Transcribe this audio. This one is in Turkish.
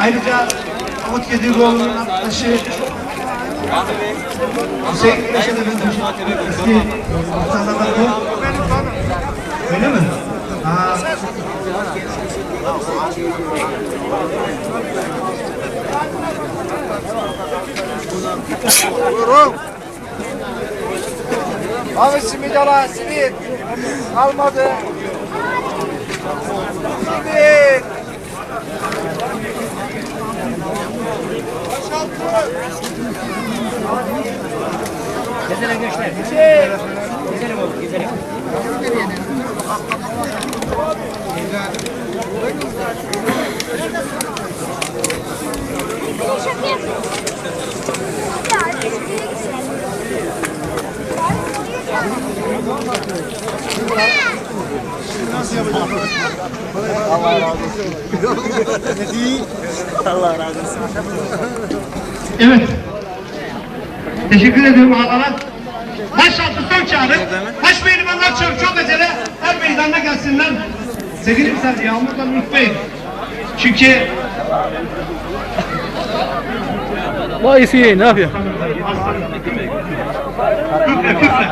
Ayrıca Umut Gediroğlu'nun arkadaşı Hüseyin ben eski bu. Öyle mi? Aa, Abi simit ala simit. Kalmadı. Gezelim gençler. Gezelim oğlum gezelim. Şaka yapıyorsun. Ya, biz bir yere gitsin. evet. Teşekkür ediyorum ağalara. Başaltı son çağrı. Baş meydanlar çok çok acele. Her meydanda gelsinler. Sevgili misafir yağmurdan unutmayın. Çünkü Vay Hüseyin ne yapıyorsun? Küfre küfre.